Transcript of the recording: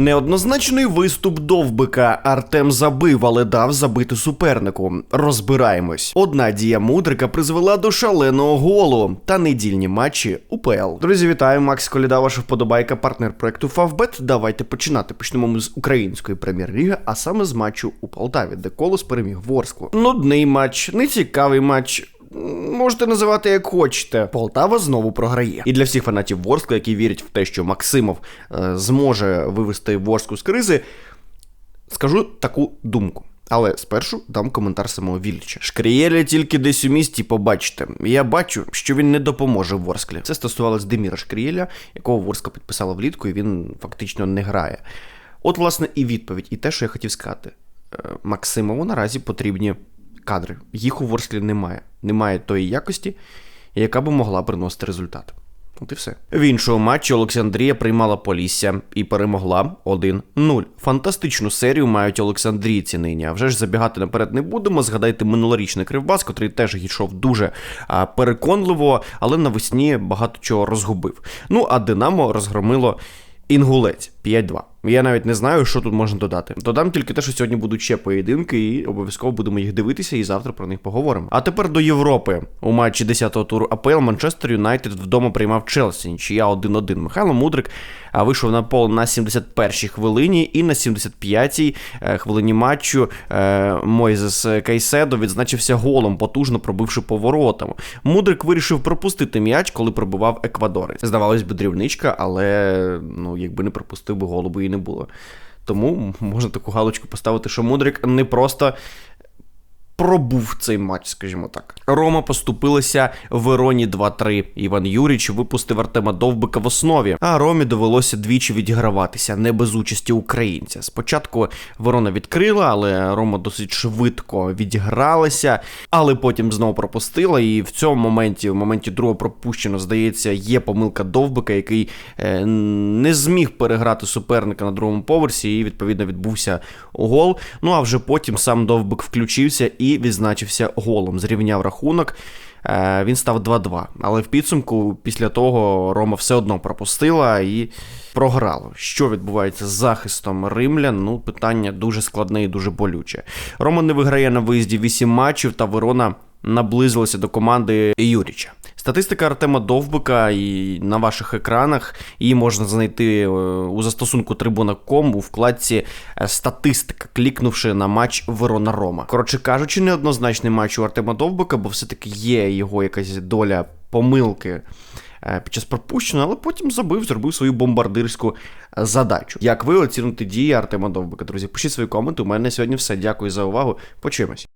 Неоднозначний виступ довбика Артем забив, але дав забити супернику. Розбираємось. Одна дія мудрика призвела до шаленого голу та недільні матчі УПЛ. Друзі, вітаю! Макс Коліда, ваша вподобайка, партнер проекту Фавбет. Давайте починати. Почнемо ми з української прем'єр-ліги, а саме з матчу у Полтаві, де колос переміг Ворсклу. Нудний матч, нецікавий матч. Можете називати як хочете. Полтава знову програє. І для всіх фанатів Ворскла, які вірять в те, що Максимов е, зможе вивести Ворску з кризи, скажу таку думку. Але спершу дам коментар самого Вілліча. Шкрієля тільки десь у місті побачите. Я бачу, що він не допоможе Ворсклі. Це стосувалось Деміра Шкрієля, якого Ворска підписала влітку, і він фактично не грає. От, власне, і відповідь, і те, що я хотів сказати. Е, Максимову наразі потрібні кадри. Їх у Ворсклі немає. Немає тої якості, яка би могла приносити результат. От і все. В іншому матчі Олександрія приймала Полісся і перемогла 1-0. Фантастичну серію мають Олександрійці нині. А вже ж забігати наперед не будемо. Згадайте минулорічний кривбас, котрий теж йшов дуже а, переконливо, але навесні багато чого розгубив. Ну а Динамо розгромило Інгулець 5-2. Я навіть не знаю, що тут можна додати. Додам тільки те, що сьогодні будуть ще поєдинки, і обов'язково будемо їх дивитися, і завтра про них поговоримо. А тепер до Європи. У матчі 10-го туру АПЛ Манчестер Юнайтед вдома приймав Челсі. Нічия 1-1. Михайло Мудрик вийшов на поле на 71-й хвилині, і на 75-й е, хвилині матчу е, Мойзес Кайседо відзначився голом, потужно пробивши поворотом. Мудрик вирішив пропустити м'яч, коли пробивав Еквадорець. Здавалось би, дрібничка, але ну, якби не пропустив би голубу і не було. Тому можна таку галочку поставити, що Мудрик не просто пробув цей матч, скажімо так. Рома поступилася Вероні 2-3. Іван Юріч випустив Артема Довбика в основі, а Ромі довелося двічі відіграватися, не без участі українця. Спочатку Ворона відкрила, але Рома досить швидко відігралася, але потім знову пропустила. І в цьому моменті, в моменті другого пропущено, здається, є помилка Довбика, який е, не зміг переграти суперника на другому поверсі, і відповідно відбувся гол. Ну а вже потім сам Довбик включився і відзначився голом. Зрівняв рахунок. Е, Він став 2-2. Але в підсумку, після того, Рома все одно пропустила і програла. Що відбувається з захистом римлян? Ну, питання дуже складне і дуже болюче. Рома не виграє на виїзді 8 матчів, та Верона наблизилася до команди Юріча. Статистика Артема Довбика і на ваших екранах її можна знайти е, у застосунку Трибуна.ком у вкладці е, Статистика, клікнувши на матч Верона Рома. Коротше кажучи, неоднозначний матч у Артема Довбика, бо все-таки є його якась доля помилки. е, Під час пропущеного, але потім забив, зробив свою бомбардирську задачу. Як ви оціните дії Артема Довбика? Друзі, пишіть свої коменти. У мене сьогодні все. Дякую за увагу. Почуємось.